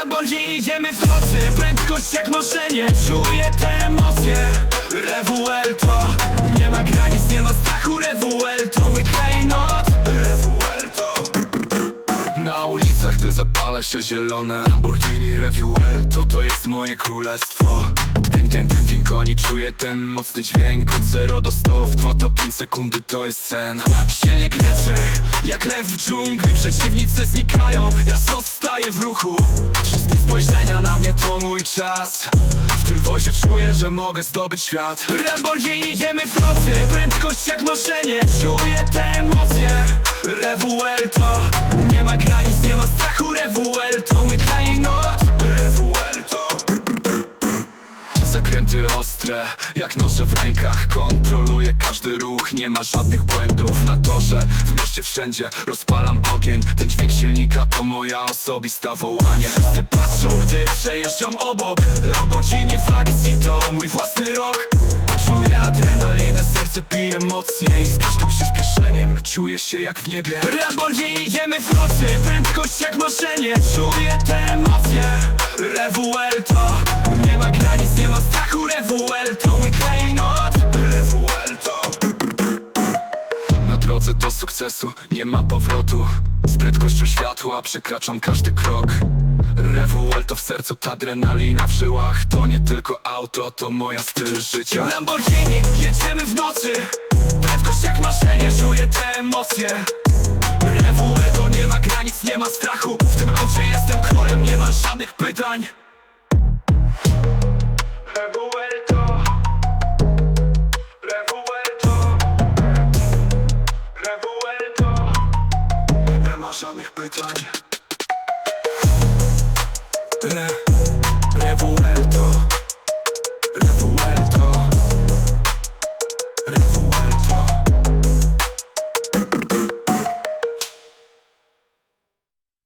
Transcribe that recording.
Lamborghini idziemy w nocy Prędkość jak marzenie Czuję te emocje. Revuelto Nie ma granic, nie ma strachu. Revuelto Łykaj noc. Revuelto na ulicach, gdy zapala się zielone Lamborghini Revuelto To jest moje królestwo. Ten, ten, ten dźwięk, oni czuję ten mocny dźwięk. Od 0 do 100 w 2 to 5 sekundy to jest sen. Się nie lew w dżungli Przeciwnicy znikają, ja zostaję w ruchu. Wszystkie spojrzenia na mnie to mój czas. W tym wozie czuję, że mogę zdobyć świat. Lamborghini idziemy w nocy. Prędkość jak marzenie Czuję te emocje. Revuelto Ostre, jak noże w rękach Kontroluję każdy ruch, nie ma żadnych błędów. Na torze, w mieście wszędzie rozpalam ogień Ten dźwięk silnika to moja osobista wołanie. Ty patrzą, gdy przejeżdżam obok Lamborghini Faxi to mój własny rok. Czuję adrenalinę, serce bije mocniej Z każdym przyspieszeniem czuję się jak w niebie. Lamborghini idziemy w nocy, prędkość jak marzenie. Czuję te emocje Revuelto drodze do sukcesu. Nie ma powrotu. Z prędkością światła przekraczam każdy krok. Revuelto w sercu, ta adrenalina w żyłach. To nie tylko auto, to moja styl życia. Lamborghini, jedziemy w nocy. Prędkość jak marzenie, czuję te emocje. Revuelto, nie ma granic, nie ma strachu. W tym aucie jestem królem, nie ma żadnych pytań Nie ma żadnych pytań Re